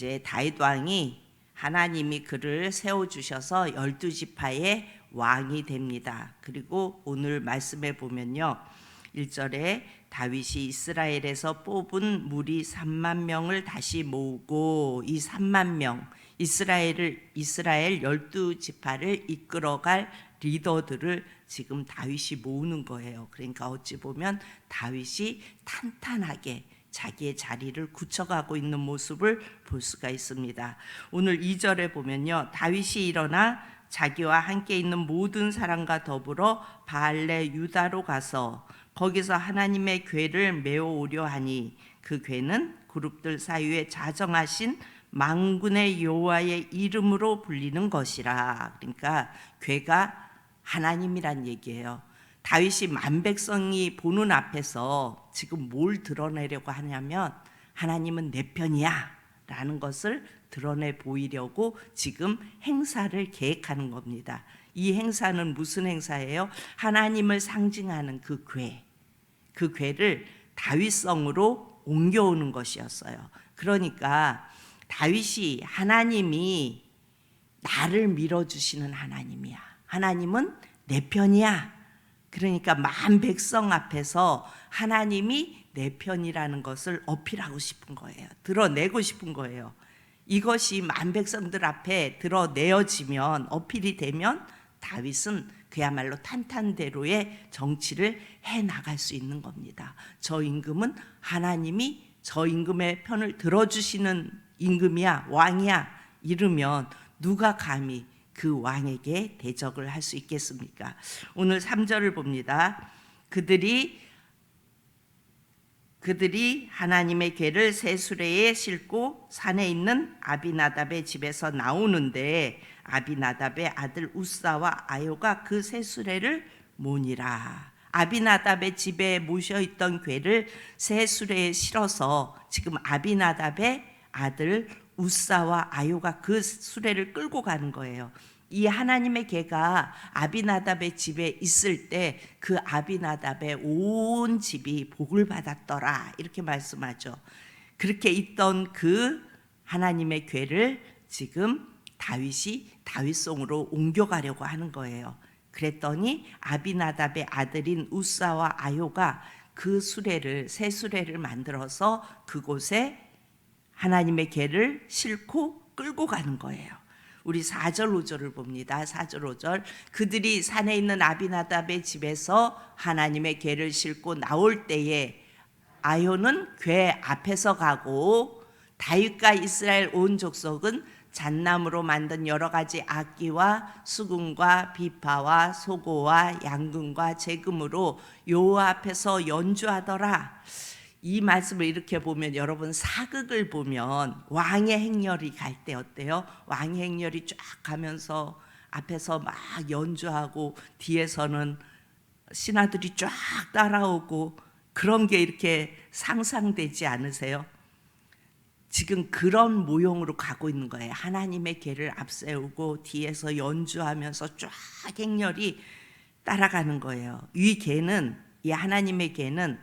이제 다윗 왕이 하나님이 그를 세워 주셔서 열두 지파의 왕이 됩니다. 그리고 오늘 말씀에 보면요. 1절에 다윗이 이스라엘에서 뽑은 무리 3만 명을 다시 모으고 이 3만 명 이스라엘을 이스라엘 열두 지파를 이끌어갈 리더들을 지금 다윗이 모으는 거예요. 그러니까 어찌 보면 다윗이 탄탄하게 자기의 자리를 굳혀가고 있는 모습을 볼 수가 있습니다. 오늘 2절에 보면요. 다윗이 일어나 자기와 함께 있는 모든 사람과 더불어 바알레 유다로 가서 거기서 하나님의 궤를 메어오려 하니 그 궤는 그룹들 사이에 자정하신 망군의 여호와의 이름으로 불리는 것이라. 그러니까 궤가 하나님이란 얘기예요. 다윗이 만 백성이 보는 앞에서 지금 뭘 드러내려고 하냐면 하나님은 내 편이야 라는 것을 드러내 보이려고 지금 행사를 계획하는 겁니다. 이 행사는 무슨 행사예요? 하나님을 상징하는 그 궤. 그 궤를 다윗성으로 옮겨오는 것이었어요. 그러니까 다윗이 하나님이 나를 밀어주시는 하나님이야. 하나님은 내 편이야. 그러니까 만 백성 앞에서 하나님이 내 편이라는 것을 어필하고 싶은 거예요. 드러내고 싶은 거예요. 이것이 만 백성들 앞에 드러내어지면 어필이 되면 다윗은 그야말로 탄탄대로의 정치를 해 나갈 수 있는 겁니다. 저 임금은 하나님이 저 임금의 편을 들어주시는 임금이야 왕이야 이르면 누가 감히 그 왕에게 대적을 할 수 있겠습니까? 오늘 3절을 봅니다. 그들이 그들이 하나님의 궤를 새 수레에 싣고 산에 있는 아비나답의 집에서 나오는데 아비나답의 아들 우사와 아요가 그 새 수레를 모니라. 아비나답의 집에 모셔 있던 궤를 새 수레에 실어서 지금 아비나답의 아들 우사와 아요가 그 수레를 끌고 가는 거예요. 이 하나님의 개가 아비나답의 집에 있을 때 그 아비나답의 온 집이 복을 받았더라 이렇게 말씀하죠. 그렇게 있던 그 하나님의 괴를 지금 다윗이 다윗송으로 옮겨가려고 하는 거예요. 그랬더니 아비나답의 아들인 우사와 아요가 그 수레를 새 수레를 만들어서 그곳에 하나님의 개를 싣고 끌고 가는 거예요. 우리 4절 5절을 봅니다. 4절 5절 그들이 산에 있는 아비나답의 집에서 하나님의 개를 싣고 나올 때에 아요는 궤 앞에서 가고 다윗과 이스라엘 온 족속은 잣나무로 만든 여러 가지 악기와 수금과 비파와 소고와 양금과 재금으로 여호와 앞에서 연주하더라. 이 말씀을 이렇게 보면 여러분 사극을 보면 왕의 행렬이 갈 때 어때요? 왕의 행렬이 쫙 가면서 앞에서 막 연주하고 뒤에서는 신하들이 쫙 따라오고 그런 게 이렇게 상상되지 않으세요? 지금 그런 모형으로 가고 있는 거예요. 하나님의 개를 앞세우고 뒤에서 연주하면서 쫙 행렬이 따라가는 거예요. 이 개는 이 하나님의 개는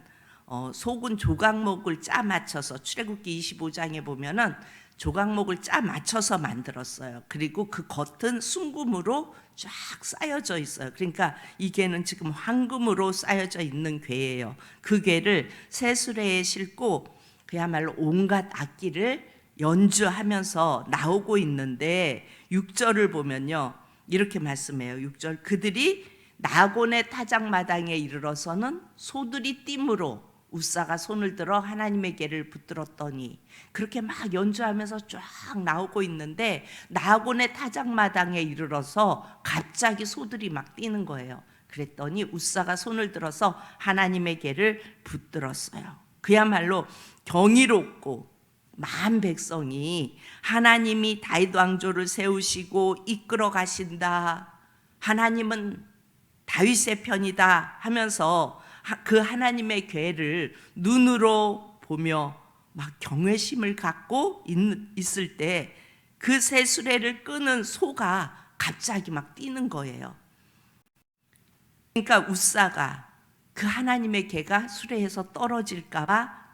어, 속은 조각목을 짜 맞춰서 출애굽기 25장에 보면은 조각목을 짜 맞춰서 만들었어요. 그리고 그 겉은 순금으로 쫙 쌓여져 있어요. 그러니까 이 개는 지금 황금으로 쌓여져 있는 괴예요. 그 괴를 새 수레에 싣고 그야말로 온갖 악기를 연주하면서 나오고 있는데 6절을 보면요. 이렇게 말씀해요. 6절 그들이 나곤의 타작마당에 이르러서는 소들이 띠므로 우사가 손을 들어 하나님의 개를 붙들었더니 그렇게 막 연주하면서 쫙 나오고 있는데 나곤의 타작마당에 이르러서 갑자기 소들이 막 뛰는 거예요. 그랬더니 우사가 손을 들어서 하나님의 개를 붙들었어요. 그야말로 경이롭고 만 백성이 하나님이 다윗 왕조를 세우시고 이끌어 가신다. 하나님은 다윗의 편이다 하면서 그 하나님의 괴를 눈으로 보며 막 경외심을 갖고 있 을 때 그 새 수레를 끄는 소가 갑자기 막 뛰는 거예요. 그러니까 우사가 그 하나님의 개가 수레에서 떨어질까봐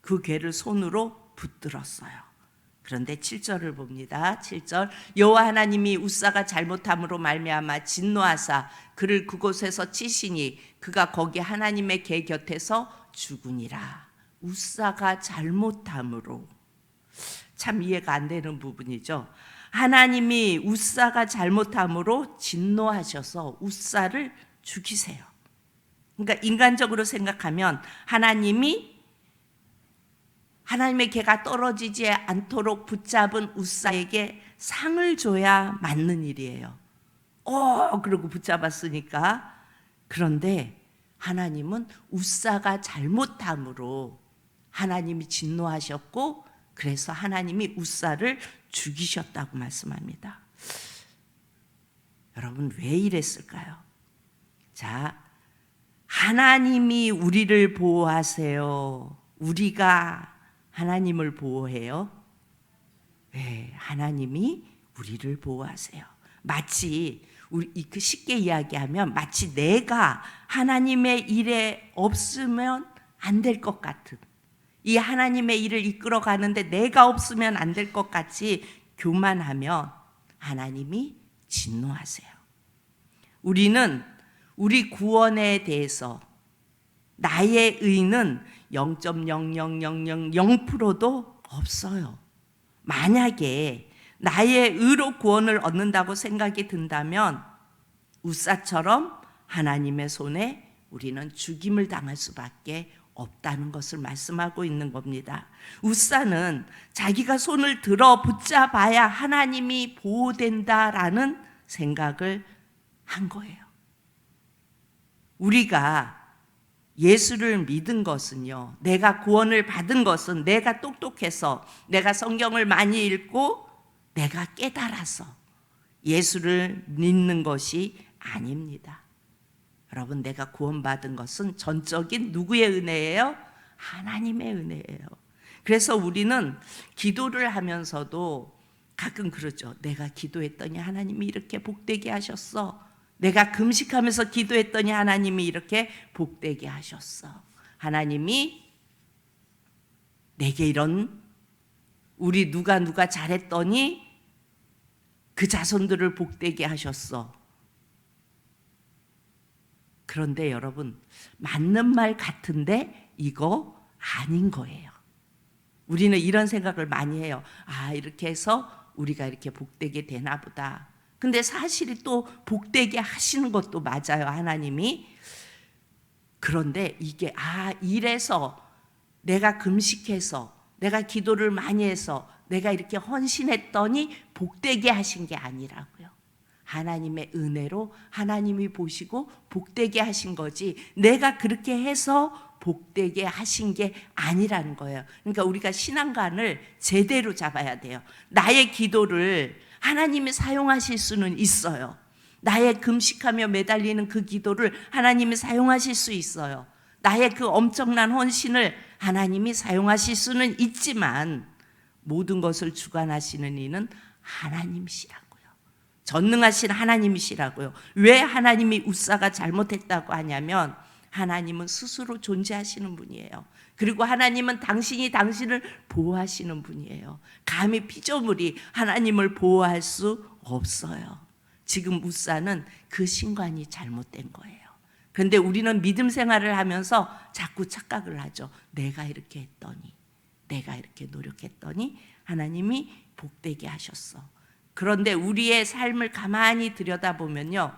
그 개를 손으로 붙들었어요. 그런데 7절을 봅니다. 7절 여호와 하나님이 우사가 잘못함으로 말미암아 진노하사 그를 그곳에서 치시니 그가 거기 하나님의 개 곁에서 죽으니라. 우사가 잘못함으로 참 이해가 안 되는 부분이죠. 하나님이 우사가 잘못함으로 진노하셔서 우사를 죽이세요. 그러니까 인간적으로 생각하면 하나님이 하나님의 개가 떨어지지 않도록 붙잡은 우사에게 상을 줘야 맞는 일이에요. 어, 그러고 붙잡았으니까. 그런데 하나님은 우사가 잘못함으로 하나님이 진노하셨고 그래서 하나님이 우사를 죽이셨다고 말씀합니다. 여러분 왜 이랬을까요? 자, 하나님이 우리를 보호하세요. 우리가 하나님을 보호해요. 네, 하나님이 우리를 보호하세요. 마치 우리 그 쉽게 이야기하면 마치 내가 하나님의 일에 없으면 안 될 것 같은 이 하나님의 일을 이끌어 가는데 내가 없으면 안 될 것 같이 교만하면 하나님이 진노하세요. 우리는 우리 구원에 대해서 나의 의는 0.00000%도 없어요. 만약에 나의 의로 구원을 얻는다고 생각이 든다면 우사처럼 하나님의 손에 우리는 죽임을 당할 수밖에 없다는 것을 말씀하고 있는 겁니다. 우사는 자기가 손을 들어 붙잡아야 하나님이 보호된다라는 생각을 한 거예요. 우리가 예수를 믿은 것은요, 내가 구원을 받은 것은 내가 똑똑해서, 내가 성경을 많이 읽고, 내가 깨달아서 예수를 믿는 것이 아닙니다. 여러분, 내가 구원받은 것은 전적인 누구의 은혜예요? 하나님의 은혜예요. 그래서 우리는 기도를 하면서도 가끔 그러죠. 내가 기도했더니 하나님이 이렇게 복되게 하셨어. 내가 금식하면서 기도했더니 하나님이 이렇게 복되게 하셨어. 하나님이 내게 이런 우리 누가 누가 잘했더니 그 자손들을 복되게 하셨어. 그런데 여러분, 맞는 말 같은데 이거 아닌 거예요. 우리는 이런 생각을 많이 해요. 아, 이렇게 해서 우리가 이렇게 복되게 되나 보다. 근데 사실이 또 복되게 하시는 것도 맞아요, 하나님이. 그런데 이게, 아, 이래서 내가 금식해서, 내가 기도를 많이 해서, 내가 이렇게 헌신했더니 복되게 하신 게 아니라고요. 하나님의 은혜로 하나님이 보시고 복되게 하신 거지 내가 그렇게 해서 복되게 하신 게 아니라는 거예요. 그러니까 우리가 신앙관을 제대로 잡아야 돼요. 나의 기도를 하나님이 사용하실 수는 있어요. 나의 금식하며 매달리는 그 기도를 하나님이 사용하실 수 있어요. 나의 그 엄청난 헌신을 하나님이 사용하실 수는 있지만 모든 것을 주관하시는 이는 하나님이시라고요. 전능하신 하나님이시라고요. 왜 하나님이 우사가 잘못했다고 하냐면 하나님은 스스로 존재하시는 분이에요. 그리고 하나님은 당신이 당신을 보호하시는 분이에요. 감히 피조물이 하나님을 보호할 수 없어요. 지금 우사는 그 신관이 잘못된 거예요. 그런데 우리는 믿음 생활을 하면서 자꾸 착각을 하죠. 내가 이렇게 했더니, 내가 이렇게 노력했더니 하나님이 복되게 하셨어. 그런데 우리의 삶을 가만히 들여다보면요.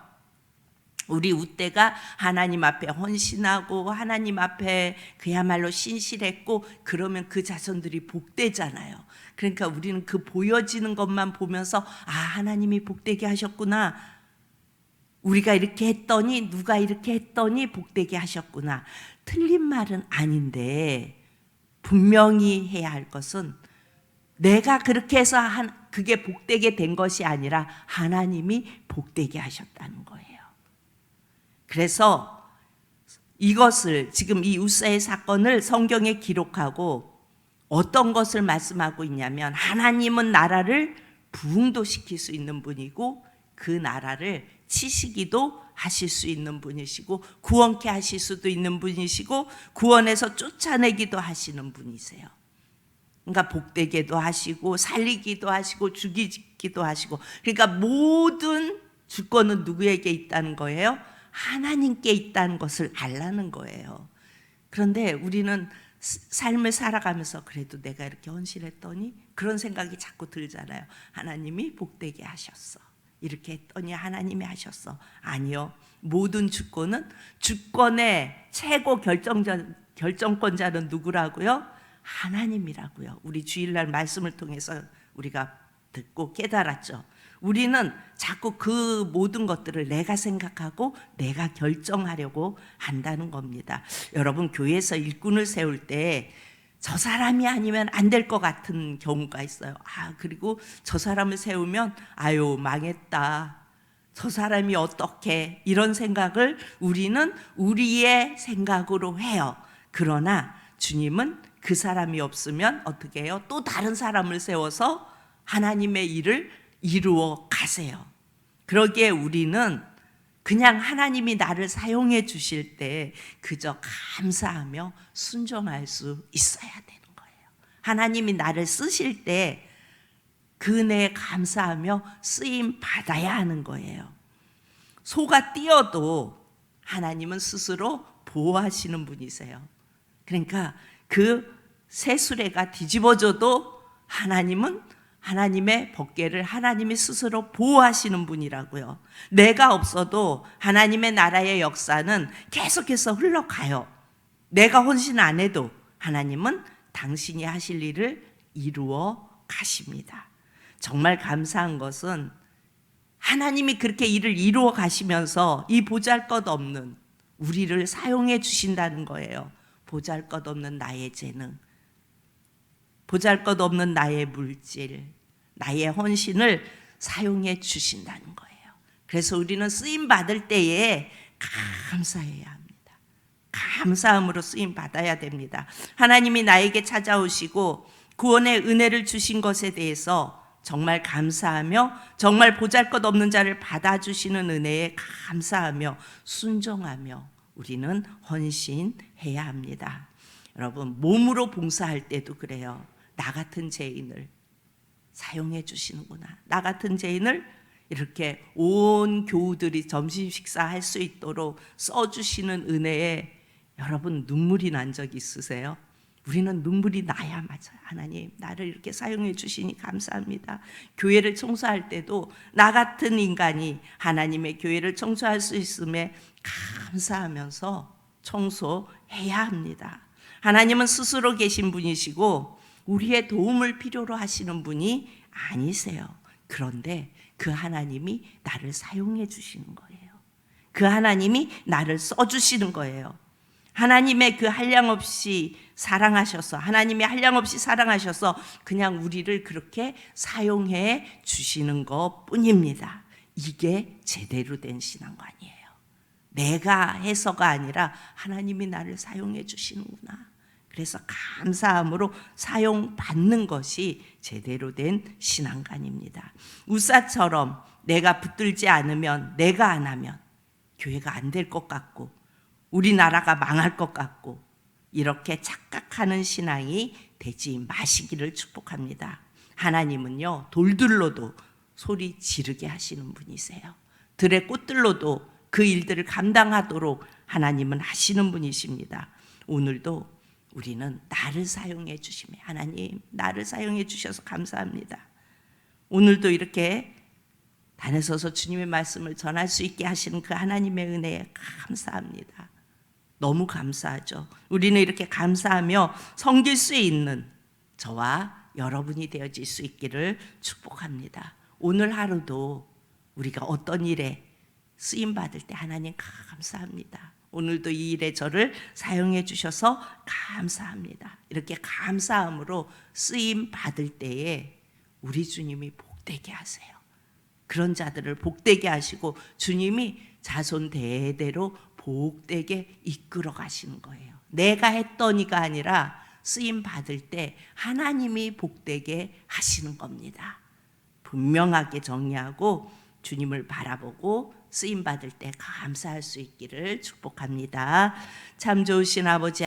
우리 우때가 하나님 앞에 헌신하고 하나님 앞에 그야말로 신실했고 그러면 그 자손들이 복되잖아요. 그러니까 우리는 그 보여지는 것만 보면서 아 하나님이 복되게 하셨구나. 우리가 이렇게 했더니 누가 이렇게 했더니 복되게 하셨구나. 틀린 말은 아닌데 분명히 해야 할 것은 내가 그렇게 해서 한 그게 복되게 된 것이 아니라 하나님이 복되게 하셨다는 거예요. 그래서 이것을 지금 이 우사의 사건을 성경에 기록하고 어떤 것을 말씀하고 있냐면 하나님은 나라를 부흥도 시킬 수 있는 분이고 그 나라를 치시기도 하실 수 있는 분이시고 구원케 하실 수도 있는 분이시고 구원해서 쫓아내기도 하시는 분이세요. 그러니까 복되게도 하시고 살리기도 하시고 죽이기도 하시고 그러니까 모든 주권은 누구에게 있다는 거예요? 하나님께 있다는 것을 알라는 거예요. 그런데 우리는 스- 삶을 살아가면서 그래도 내가 이렇게 헌신했더니 그런 생각이 자꾸 들잖아요. 하나님이 복되게 하셨어. 이렇게 했더니 하나님이 하셨어. 아니요. 모든 주권은 주권의 최고 결정자, 결정권자는 누구라고요? 하나님이라고요. 우리 주일날 말씀을 통해서 우리가 듣고 깨달았죠. 우리는 자꾸 그 모든 것들을 내가 생각하고 내가 결정하려고 한다는 겁니다. 여러분 교회에서 일꾼을 세울 때 저 사람이 아니면 안 될 것 같은 경우가 있어요. 아, 그리고 저 사람을 세우면 아유, 망했다. 저 사람이 어떻게 이런 생각을 우리는 우리의 생각으로 해요. 그러나 주님은 그 사람이 없으면 어떻게 해요? 또 다른 사람을 세워서 하나님의 일을 이루어 가세요. 그러기에 우리는 그냥 하나님이 나를 사용해 주실 때 그저 감사하며 순종할 수 있어야 되는 거예요. 하나님이 나를 쓰실 때그 은혜에 감사하며 쓰임 받아야 하는 거예요. 소가 뛰어도 하나님은 스스로 보호하시는 분이세요. 그러니까 그 새수레가 뒤집어져도 하나님은 하나님의 법계를 하나님이 스스로 보호하시는 분이라고요. 내가 없어도 하나님의 나라의 역사는 계속해서 흘러가요. 내가 헌신 안 해도 하나님은 당신이 하실 일을 이루어 가십니다. 정말 감사한 것은 하나님이 그렇게 일을 이루어 가시면서 이 보잘 것 없는 우리를 사용해 주신다는 거예요. 보잘 것 없는 나의 재능, 보잘 것 없는 나의 물질, 나의 헌신을 사용해 주신다는 거예요. 그래서 우리는 쓰임 받을 때에 감사해야 합니다. 감사함으로 쓰임 받아야 됩니다. 하나님이 나에게 찾아오시고 구원의 은혜를 주신 것에 대해서 정말 감사하며 정말 보잘것 없는 자를 받아주시는 은혜에 감사하며 순종하며 우리는 헌신해야 합니다. 여러분 몸으로 봉사할 때도 그래요. 나 같은 죄인을 사용해 주시는구나. 나 같은 죄인을 이렇게 온 교우들이 점심 식사할 수 있도록 써 주시는 은혜에 여러분 눈물이 난 적 있으세요? 우리는 눈물이 나야 맞아요. 하나님, 나를 이렇게 사용해 주시니 감사합니다. 교회를 청소할 때도 나 같은 인간이 하나님의 교회를 청소할 수 있음에 감사하면서 청소해야 합니다. 하나님은 스스로 계신 분이시고 우리의 도움을 필요로 하시는 분이 아니세요. 그런데 그 하나님이 나를 사용해 주시는 거예요. 그 하나님이 나를 써 주시는 거예요. 하나님의 그 한량 없이 사랑하셔서 하나님이 한량 없이 사랑하셔서 그냥 우리를 그렇게 사용해 주시는 것 뿐입니다. 이게 제대로 된 신앙관이에요. 내가 해서가 아니라 하나님이 나를 사용해 주시는구나. 그래서 감사함으로 사용받는 것이 제대로 된 신앙관입니다. 우사처럼 내가 붙들지 않으면 내가 안 하면 교회가 안 될 것 같고 우리나라가 망할 것 같고 이렇게 착각하는 신앙이 되지 마시기를 축복합니다. 하나님은요 돌들로도 소리 지르게 하시는 분이세요. 들의 꽃들로도 그 일들을 감당하도록 하나님은 하시는 분이십니다. 오늘도 우리는 나를 사용해 주시며 하나님 나를 사용해 주셔서 감사합니다. 오늘도 이렇게 단에 서서 주님의 말씀을 전할 수 있게 하시는 그 하나님의 은혜에 감사합니다. 너무 감사하죠. 우리는 이렇게 감사하며 섬길 수 있는 저와 여러분이 되어질 수 있기를 축복합니다. 오늘 하루도 우리가 어떤 일에 쓰임 받을 때 하나님 감사합니다. 오늘도 이 일에 저를 사용해 주셔서 감사합니다. 이렇게 감사함으로 쓰임 받을 때에 우리 주님이 복되게 하세요. 그런 자들을 복되게 하시고 주님이 자손 대대로 복되게 이끌어 가시는 거예요. 내가 했더니가 아니라 쓰임 받을 때 하나님이 복되게 하시는 겁니다. 분명하게 정리하고 주님을 바라보고 쓰임 받을 때 감사할 수 있기를 축복합니다. 참 좋으신 아버지